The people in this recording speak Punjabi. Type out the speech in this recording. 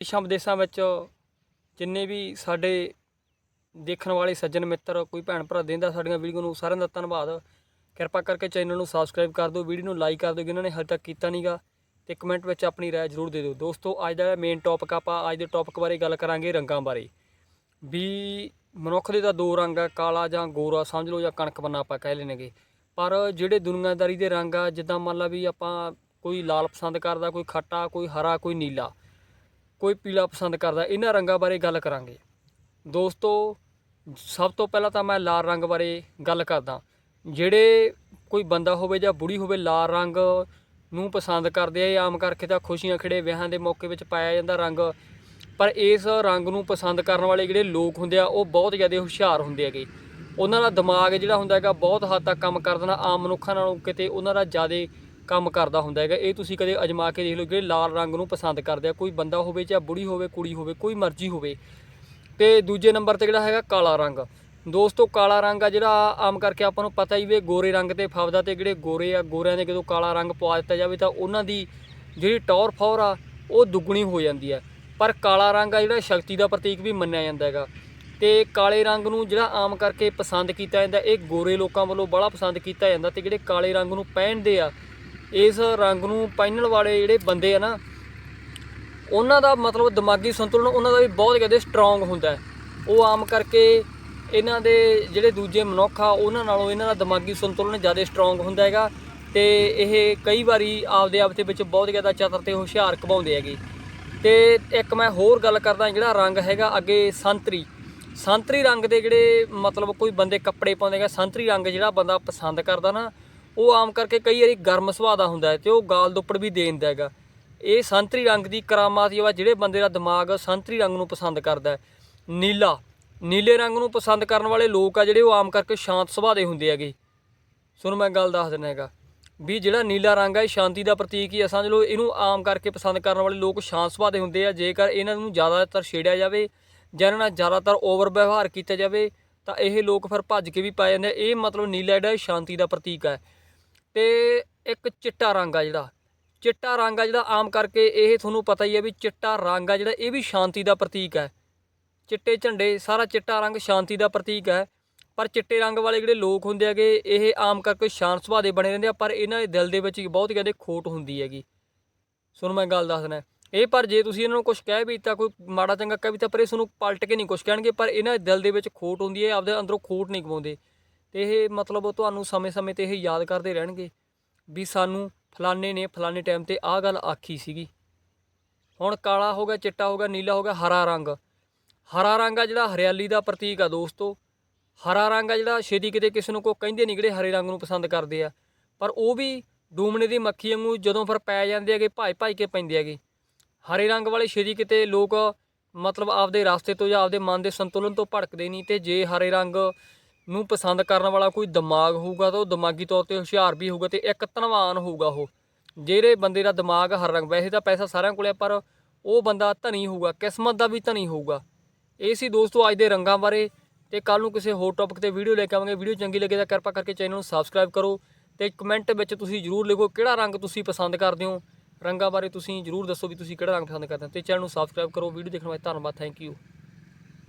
ਦੇਸ਼ਾਂ ਵਿਦੇਸ਼ਾਂ ਵਿੱਚ ਜਿੰਨੇ ਵੀ ਸਾਡੇ ਦੇਖਣ ਵਾਲੇ ਸੱਜਣ ਮਿੱਤਰ, ਕੋਈ ਭੈਣ ਭਰਾ ਦੇਂਦਾ ਸਾਡੀਆਂ ਵੀਡੀਓ ਨੂੰ, ਸਾਰਿਆਂ ਦਾ ਧੰਨਵਾਦ। ਕਿਰਪਾ ਕਰਕੇ ਚੈਨਲ ਨੂੰ ਸਬਸਕ੍ਰਾਈਬ ਕਰ ਦਿਓ, ਵੀਡੀਓ ਨੂੰ ਲਾਈਕ ਕਰ ਦਿਓ, ਜਿਨ੍ਹਾਂ ਨੇ ਹਜੇ ਤੱਕ ਕੀਤਾ ਨਹੀਂਗਾ ਤੇ ਕਮੈਂਟ ਵਿੱਚ ਆਪਣੀ ਰਾਏ ਜ਼ਰੂਰ ਦੇ ਦਿਓ। ਦੋਸਤੋ, ਅੱਜ ਦਾ ਮੇਨ ਟੌਪਿਕ ਆਪਾਂ, ਅੱਜ ਦੇ ਟੌਪਿਕ ਬਾਰੇ ਗੱਲ ਕਰਾਂਗੇ ਰੰਗਾਂ ਬਾਰੇ। ਵੀ ਮਨੁੱਖ ਦੇ ਤਾਂ ਦੋ ਰੰਗ ਆ, ਕਾਲਾ ਜਾਂ ਗੋਰਾ, ਸਮਝ ਲਓ ਜਾਂ ਕਣਕ ਬੰਨਾ ਆਪਾਂ ਕਹਿ ਲੈਣਗੇ। ਪਰ ਜਿਹੜੇ ਦੁਨੀਆਦਾਰੀ ਦੇ ਰੰਗ ਆ, ਜਿੱਦਾਂ ਮੰਨ ਲਾ ਵੀ ਆਪਾਂ ਕੋਈ ਲਾਲ ਪਸੰਦ ਕਰਦਾ, ਕੋਈ ਖੱਟਾ, ਕੋਈ ਹਰਾ, ਕੋਈ ਨੀਲਾ ਕੋਈ ਪੀਲਾ ਪਸੰਦ ਕਰਦਾ, ਇਹਨਾਂ ਰੰਗਾਂ ਬਾਰੇ ਗੱਲ ਕਰਾਂਗੇ। ਦੋਸਤੋ, ਸਭ ਤੋਂ ਪਹਿਲਾਂ ਤਾਂ ਮੈਂ ਲਾਲ ਰੰਗ ਬਾਰੇ ਗੱਲ ਕਰਦਾ। ਜਿਹੜੇ ਕੋਈ ਬੰਦਾ ਹੋਵੇ ਜਾਂ ਬੁੜੀ ਹੋਵੇ, ਲਾਲ ਰੰਗ ਨੂੰ ਪਸੰਦ ਕਰਦੇ ਆ ਇਹ ਆਮ ਕਰਕੇ ਤਾਂ ਖੁਸ਼ੀਆਂ ਖਿੜੇ ਵਿਆਹਾਂ ਦੇ ਮੌਕੇ ਵਿੱਚ ਪਾਇਆ ਜਾਂਦਾ ਰੰਗ, ਪਰ ਇਸ ਰੰਗ ਨੂੰ ਪਸੰਦ ਕਰਨ ਵਾਲੇ ਜਿਹੜੇ ਲੋਕ ਹੁੰਦੇ ਆ, ਉਹ ਬਹੁਤ ਜ਼ਿਆਦਾ ਹੁਸ਼ਿਆਰ ਹੁੰਦੇ ਹੈਗੇ। ਉਹਨਾਂ ਦਾ ਦਿਮਾਗ ਜਿਹੜਾ ਹੁੰਦਾ ਹੈਗਾ, ਬਹੁਤ ਹੱਦ ਤੱਕ ਕੰਮ ਕਰਦਾ ਨਾ ਆਮ ਮਨੁੱਖਾਂ ਨਾਲੋਂ ਕਿਤੇ ਉਹਨਾਂ ਦਾ ਜ਼ਿਆਦਾ ਕੰਮ ਕਰਦਾ ਹੁੰਦਾ ਹੈਗਾ, ਇਹ ਤੁਸੀਂ ਕਦੇ ਅਜਮਾ ਕੇ ਦੇਖ ਲਓ, ਜਿਹੜੇ ਲਾਲ ਰੰਗ ਨੂੰ ਪਸੰਦ ਕਰਦੇ ਆ, ਕੋਈ ਬੰਦਾ ਹੋਵੇ ਚਾਹੇ ਬੁੜੀ ਹੋਵੇ, ਕੁੜੀ ਹੋਵੇ, ਕੋਈ ਮਰਜ਼ੀ ਹੋਵੇ। ਤੇ ਦੂਜੇ ਨੰਬਰ ਤੇ ਜਿਹੜਾ ਹੈਗਾ ਕਾਲਾ ਰੰਗ। ਦੋਸਤੋ, ਕਾਲਾ ਰੰਗ ਆ ਜਿਹੜਾ ਆਮ ਕਰਕੇ ਆਪਾਂ ਨੂੰ ਪਤਾ ਹੀ ਵੀ, ਗੋਰੇ ਰੰਗ ਤੇ ਫਬਦਾ ਤੇ ਜਿਹੜੇ ਗੋਰੇ ਆ, ਗੋਰਿਆਂ ਦੇ ਜਦੋਂ ਕਾਲਾ ਰੰਗ ਪਵਾ ਦਿੱਤਾ ਜਾਵੇ ਤਾਂ ਉਹਨਾਂ ਦੀ ਜਿਹੜੀ ਟੌਰ ਫੌਰ ਆ, ਉਹ ਦੁੱਗਣੀ ਹੋ ਜਾਂਦੀ ਹੈ। ਪਰ ਕਾਲਾ ਰੰਗ ਆ ਜਿਹੜਾ ਸ਼ਕਤੀ ਦਾ ਪ੍ਰਤੀਕ ਵੀ ਮੰਨਿਆ ਜਾਂਦਾ ਹੈਗਾ। ਤੇ ਕਾਲੇ ਰੰਗ ਨੂੰ ਜਿਹੜਾ ਆਮ ਕਰਕੇ ਪਸੰਦ ਕੀਤਾ ਜਾਂਦਾ, ਇਹ ਗੋਰੇ ਲੋਕਾਂ ਵੱਲੋਂ ਬੜਾ ਪਸੰਦ ਕੀਤਾ ਜਾਂਦਾ ਤੇ ਜਿਹੜੇ ਕਾਲੇ ਰੰਗ ਨੂੰ ਪਹਿਨਦੇ ਆ ਇਸ ਰੰਗ ਨੂੰ ਪਹਿਨਣ ਵਾਲੇ ਜਿਹੜੇ ਬੰਦੇ ਆ ਨਾ, ਉਹਨਾਂ ਦਾ ਮਤਲਬ ਦਿਮਾਗੀ ਸੰਤੁਲਨ ਉਹਨਾਂ ਦਾ ਵੀ ਬਹੁਤ ਜ਼ਿਆਦਾ ਸਟਰੋਂਗ ਹੁੰਦਾ ਉਹ ਆਮ ਕਰਕੇ ਇਹਨਾਂ ਦੇ ਜਿਹੜੇ ਦੂਜੇ ਮਨੁੱਖ ਆ, ਉਹਨਾਂ ਨਾਲੋਂ ਇਹਨਾਂ ਦਾ ਦਿਮਾਗੀ ਸੰਤੁਲਨ ਜ਼ਿਆਦਾ ਸਟਰੋਂਗ ਹੁੰਦਾ ਹੈਗਾ ਤੇ ਇਹ ਕਈ ਵਾਰੀ ਆਪਦੇ ਆਪ ਦੇ ਵਿੱਚ ਬਹੁਤ ਜ਼ਿਆਦਾ ਚਤਰ ਤੇ ਹੁਸ਼ਿਆਰ ਕਮਾਉਂਦੇ ਹੈਗੇ। ਤੇ ਇੱਕ ਮੈਂ ਹੋਰ ਗੱਲ ਕਰਦਾ ਜਿਹੜਾ ਰੰਗ ਹੈਗਾ ਅੱਗੇ ਸੰਤਰੀ। ਸੰਤਰੀ ਰੰਗ ਦੇ ਜਿਹੜੇ ਮਤਲਬ ਕੋਈ ਬੰਦੇ ਕੱਪੜੇ ਪਾਉਂਦੇ ਹੈਗਾ, ਸੰਤਰੀ ਰੰਗ ਜਿਹੜਾ ਬੰਦਾ ਪਸੰਦ ਕਰਦਾ ਨਾ ਉਹ ਆਮ ਕਰਕੇ ਕਈ ਵਾਰੀ ਗਰਮ ਸੁਭਾਅ ਦਾ ਹੁੰਦਾ ਹੈ ਤੇ ਉਹ ਗਾਲ ਦੁੱਪੜ ਵੀ ਦੇ ਦਿੰਦਾ ਹੈਗਾ। ਇਹ ਸੰਤਰੀ ਰੰਗ ਦੀ ਕਰਾਮਾਤ ਵਾ ਜਿਹੜੇ ਬੰਦੇ ਦਾ ਦਿਮਾਗ ਸੰਤਰੀ ਰੰਗ ਨੂੰ ਪਸੰਦ ਕਰਦਾ ਨੀਲਾ, ਨੀਲੇ ਰੰਗ ਨੂੰ ਪਸੰਦ ਕਰਨ ਵਾਲੇ ਲੋਕ ਆ ਜਿਹੜੇ ਉਹ ਆਮ ਕਰਕੇ ਸ਼ਾਂਤ ਸੁਭਾਅ ਦੇ ਹੁੰਦੇ ਹੈਗੇ। ਸੁਣ ਮੈਂ ਗੱਲ ਦੱਸ ਦਿੰਦਾ ਹੈਗਾ ਵੀ ਜਿਹੜਾ ਨੀਲਾ ਰੰਗ ਹੈ ਇਹ ਸ਼ਾਂਤੀ ਦਾ ਪ੍ਰਤੀਕ ਹੀ ਆ। ਸਮਝ ਲਓ ਇਹਨੂੰ ਆਮ ਕਰਕੇ ਪਸੰਦ ਕਰਨ ਵਾਲੇ ਲੋਕ ਸ਼ਾਂਤ ਸੁਭਾਅ ਦੇ ਹੁੰਦੇ ਆ। ਜੇਕਰ ਇਹਨਾਂ ਨੂੰ ਜ਼ਿਆਦਾਤਰ ਛੇੜਿਆ ਜਾਵੇ ਜਾਂ ਇਹਨਾਂ ਨਾਲ ਜ਼ਿਆਦਾਤਰ ਓਵਰ ਵਿਵਹਾਰ ਕੀਤਾ ਜਾਵੇ ਤਾਂ ਇਹ ਲੋਕ ਫਿਰ ਭੱਜ ਕੇ ਵੀ ਪਾ ਜਾਂਦੇ ਇਹ ਮਤਲਬ ਨੀਲਾ ਜਿਹੜਾ ਸ਼ਾਂਤੀ ਦਾ ਪ੍ਰਤੀਕ ਹੈ ਤੇ ਇੱਕ ਚਿੱਟਾ ਰੰਗ ਆ ਜਿਹੜਾ। ਚਿੱਟਾ ਰੰਗ ਆ ਜਿਹੜਾ ਆਮ ਕਰਕੇ ਇਹ ਤੁਹਾਨੂੰ ਪਤਾ ਹੀ ਹੈ ਵੀ ਚਿੱਟਾ ਰੰਗ ਆ ਜਿਹੜਾ, ਇਹ ਵੀ ਸ਼ਾਂਤੀ ਦਾ ਪ੍ਰਤੀਕ ਹੈ ਚਿੱਟੇ ਝੰਡੇ, ਸਾਰਾ ਚਿੱਟਾ ਰੰਗ ਸ਼ਾਂਤੀ ਦਾ ਪ੍ਰਤੀਕ ਹੈ ਪਰ ਚਿੱਟੇ ਰੰਗ ਵਾਲੇ ਜਿਹੜੇ ਲੋਕ ਹੁੰਦੇ ਹੈਗੇ, ਇਹ ਆਮ ਕਰਕੇ ਸ਼ਾਂਤ ਸੁਭਾਅ ਦੇ ਬਣੇ ਰਹਿੰਦੇ ਆ, ਪਰ ਇਹਨਾਂ ਦੇ ਦਿਲ ਦੇ ਵਿੱਚ ਬਹੁਤ ਜ਼ਿਆਦਾ ਖੋਟ ਹੁੰਦੀ ਹੈਗੀ। ਸੁਣ, ਮੈਂ ਗੱਲ ਦੱਸਣਾ ਇਹ ਪਰ ਜੇ ਤੁਸੀਂ ਇਹਨਾਂ ਨੂੰ ਕੁਝ ਕਹਿ ਵੀ ਤਾਂ ਕੋਈ ਮਾੜਾ ਚੰਗਾ ਕਹਿ ਵੀ ਤਾਂ ਪਰ ਇਹ ਤੁਹਾਨੂੰ ਪਲਟ ਕੇ ਨਹੀਂ ਕੁਝ ਕਹਿਣਗੇ, ਪਰ ਇਹਨਾਂ ਦੇ ਦਿਲ ਦੇ ਵਿੱਚ ਖੋਟ ਹੁੰਦੀ ਹੈ, ਆਪਦੇ ਅੰਦਰੋਂ ਖੋਟ ਨਹੀਂ ਗਵਾਉਂਦੇ ਤੇ ਇਹ ਮਤਲਬ ਤੁਹਾਨੂੰ ਸਮੇਂ-ਸਮੇਂ ਤੇ ਇਹ ਯਾਦ ਕਰਦੇ ਰਹਿਣਗੇ ਵੀ ਸਾਨੂੰ ਫਲਾਣੇ ਨੇ ਫਲਾਣੇ ਟਾਈਮ ਤੇ ਆਹ ਗੱਲ ਆਖੀ ਸੀਗੀ। ਹੁਣ ਕਾਲਾ ਹੋ ਗਿਆ, ਚਿੱਟਾ ਹੋ ਗਿਆ, ਨੀਲਾ ਹੋ ਗਿਆ, ਹਰਾ ਰੰਗ। ਹਰਾ ਰੰਗ ਆ ਜਿਹੜਾ ਹਰਿਆਲੀ ਦਾ ਪ੍ਰਤੀਕ ਆ ਦੋਸਤੋ। ਹਰਾ ਰੰਗ ਆ ਜਿਹੜਾ ਛੇਤੀ ਕਿਤੇ ਕਿਸੇ ਨੂੰ ਕੋ ਕਹਿੰਦੇ ਨਹੀਂ ਜਿਹੜੇ ਹਰੇ ਰੰਗ ਨੂੰ ਪਸੰਦ ਕਰਦੇ ਆ। ਪਰ ਉਹ ਵੀ ਡੂਮਣੇ ਦੀ ਮੱਖੀ ਵਾਂਗੂ ਜਦੋਂ ਫਿਰ ਪੈ ਜਾਂਦੇ ਹੈਗੇ ਭਾਈ ਭਾਈ ਕੇ ਪੈਂਦੇ ਹੈਗੇ। ਹਰੇ ਰੰਗ ਵਾਲੇ ਛੇਤੀ ਕਿਤੇ ਲੋਕ ਮਤਲਬ ਆਪਦੇ ਰਸਤੇ ਤੋਂ ਜਾਂ ਆਪਦੇ ਮਨ ਦੇ ਸੰਤੁਲਨ ਤੋਂ ਭੜਕਦੇ ਨਹੀਂ ਤੇ ਜੇ ਹਰੇ ਰੰਗ ਨੂੰ ਪਸੰਦ ਕਰਨ ਵਾਲਾ ਕੋਈ ਦਿਮਾਗ ਹੋਊਗਾ ਤਾਂ ਉਹ ਦਿਮਾਗੀ ਤੌਰ ਤੇ ਹੁਸ਼ਿਆਰ ਵੀ ਹੋਊਗਾ ਤੇ ਇੱਕ ਧਨਵਾਨ ਹੋਊਗਾ ਉਹ। ਜਿਹੜੇ ਬੰਦੇ ਦਾ ਦਿਮਾਗ ਹਰ ਰੰਗ ਵੈਸੇ ਤਾਂ ਪੈਸਾ ਸਾਰਿਆਂ ਕੋਲੇ ਆ, ਪਰ ਉਹ ਬੰਦਾ ਧਨੀ ਹੋਊਗਾ ਕਿਸਮਤ ਦਾ ਵੀ ਧਨੀ ਹੋਊਗਾ। ਇਹ ਸੀ ਦੋਸਤੋ ਅੱਜ ਦੇ ਰੰਗਾਂ ਬਾਰੇ ਤੇ ਕੱਲ ਨੂੰ ਕਿਸੇ ਹੋਰ ਟੌਪਿਕ ਤੇ ਵੀਡੀਓ ਲੈ ਕੇ ਆਵਾਂਗੇ। ਵੀਡੀਓ ਚੰਗੀ ਲੱਗੇ ਤਾਂ ਕਿਰਪਾ ਕਰਕੇ ਚੈਨਲ ਨੂੰ ਸਬਸਕ੍ਰਾਈਬ ਕਰੋ ਤੇ ਕਮੈਂਟ ਵਿੱਚ ਤੁਸੀਂ ਜਰੂਰ ਲਿਖੋ ਕਿਹੜਾ ਰੰਗ ਤੁਸੀਂ ਪਸੰਦ ਕਰਦੇ ਹੋ। ਰੰਗਾਂ ਬਾਰੇ ਤੁਸੀਂ ਜਰੂਰ ਦੱਸੋ ਵੀ ਤੁਸੀਂ ਕਿਹੜਾ ਰੰਗ ਪਸੰਦ ਕਰਦੇ ਹੋ ਤੇ ਚੈਨਲ ਨੂੰ ਸਬਸਕ੍ਰਾਈਬ ਕਰੋ। ਵੀਡੀਓ ਦੇਖਣ ਵਾਸਤੇ ਧੰਨਵਾਦ ਥੈਂਕ ਯੂ